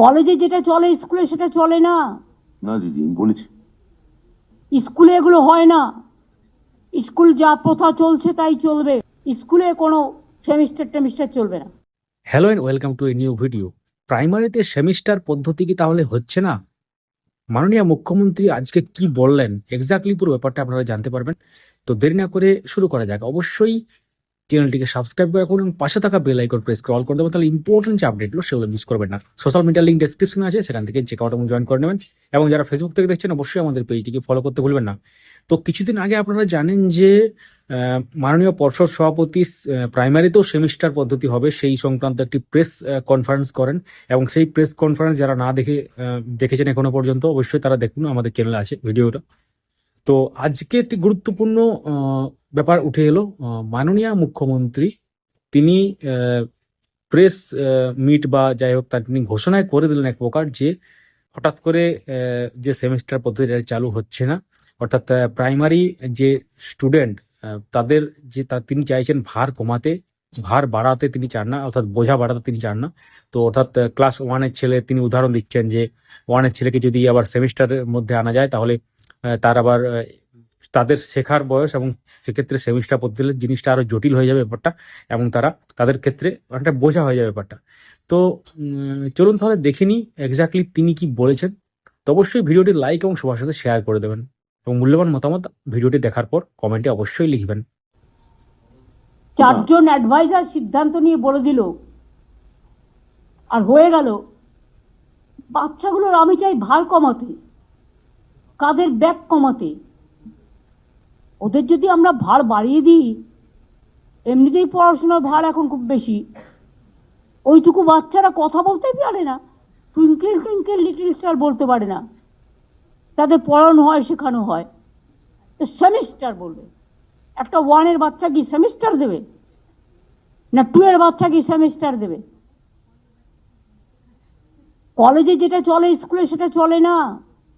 কলেজে যেটা চলে স্কুলে সেটা চলে না। না দিদি আমি বলেছি। স্কুলে এগুলো হয় না। স্কুল যা প্রথা চলছে তাই চলবে। স্কুলে কোনো সেমিস্টার টেমিস্টার চলবে না। Hello and welcome to a new video প্রাইমারিতে সেমিস্টার পদ্ধতি কি তাহলে হচ্ছে না? মাননীয় মুখ্যমন্ত্রী আজকে কি বললেন? এক্স্যাক্টলি পুরো ব্যাপারটা আপনারা জানতে পারবেন। তো দেরি না করে শুরু করা যাক। অবশ্যই চ্যানেলটিকে সাবস্ক্রাইব করে রাখুন এবং পাশে থাকা বেল আইকন প্রেস করে অল করে দেবেন, তাহলে ইম্পর্টেন্ট যে আপডেটগুলো সেগুলো মিস করবেন না। সোশ্যাল মিডিয়া লিঙ্ক ডেসক্রিপশনে আছে, সেখান থেকে চেক আউট এবং জয়েন করে নেবেন। এবং যারা ফেসবুক থেকে দেখছেন, অবশ্যই আমাদের পেজটিকে ফলো করতে ভুলবেন না। তো কিছুদিন আগে আপনারা জানেন যে মাননীয় পর্ষদ সভাপতি প্রাইমারিতেও সেমিস্টার পদ্ধতি হবে, সেই সংক্রান্ত একটি প্রেস কনফারেন্স করেন। এবং সেই প্রেস কনফারেন্স যারা না দেখে দেখেছেন এখনও পর্যন্ত, অবশ্যই তারা দেখুন, আমাদের চ্যানেলে আছে ভিডিওটা তো আজকে একটি গুরুত্বপূর্ণ ব্যাপার উঠে এলো। মাননীয় মুখ্যমন্ত্রী, তিনি প্রেস মিট বা যাই হোক তার তিনি ঘোষণায় করে দিলেন এক প্রকার যে, হঠাৎ করে যে সেমিস্টার পদ্ধতিটা চালু হচ্ছে না, অর্থাৎ প্রাইমারি যে স্টুডেন্ট তাদের যে তা তিনি চাইছেন ভার কমাতে, ভার বাড়াতে তিনি চান না, অর্থাৎ বোঝা বাড়াতে তিনি চান না। তো অর্থাৎ ক্লাস ওয়ানের ছেলে তিনি উদাহরণ দিচ্ছেন যে ওয়ানের ছেলেকে যদি আবার সেমিস্টারের মধ্যে আনা যায় তাহলে তার আবার তাদের শেখার বয়স এবং সেক্ষেত্রে সেমিস্টার পদ্ধতি হলে জিনিসটা আরও জটিল হয়ে যাবে ব্যাপারটা এবং তারা তাদের ক্ষেত্রে অনেকটা বোঝা হয়ে যাবে ব্যাপারটা। তো চলুন তাহলে দেখে নিই এক্স্যাক্টলি তিনি কি বলেছেন। তো অবশ্যই ভিডিওটি লাইক এবং সবার সাথে শেয়ার করে দেবেন এবং মূল্যবান মতামত ভিডিওটি দেখার পর কমেন্টে অবশ্যই লিখবেন। চারজন অ্যাডভাইজার সিদ্ধান্ত নিয়ে বলে দিল, আর হয়ে গেল। বাচ্চাগুলোর আমি চাই ভার কমাতে, কাদের ব্যাগ কমাতে। ওদের যদি আমরা ভার বাড়িয়ে দিই এমনিতেই পড়াশোনার ভার এখন খুব বেশি। ওইটুকু বাচ্চারা কথা বলতেই পারে না টুইঙ্কেল টুইঙ্কেল লিটিল স্টার বলতে পারে না। তাদের পড়ানো হয় শেখানো হয়। তো সেমিস্টার বলবে। একটা ওয়ানের বাচ্চা কি সেমিস্টার দেবে? না টু এর বাচ্চা কি সেমিস্টার দেবে? কলেজে যেটা চলে স্কুলে সেটা চলে না?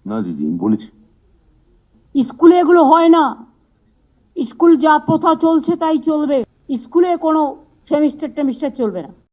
না দিদি বলেছি। স্কুলে এগুলো হয় না। স্কুল যা প্রথা চলছে তাই চলবে। স্কুলে কোনো সেমিস্টার টেমিস্টার চলবে না।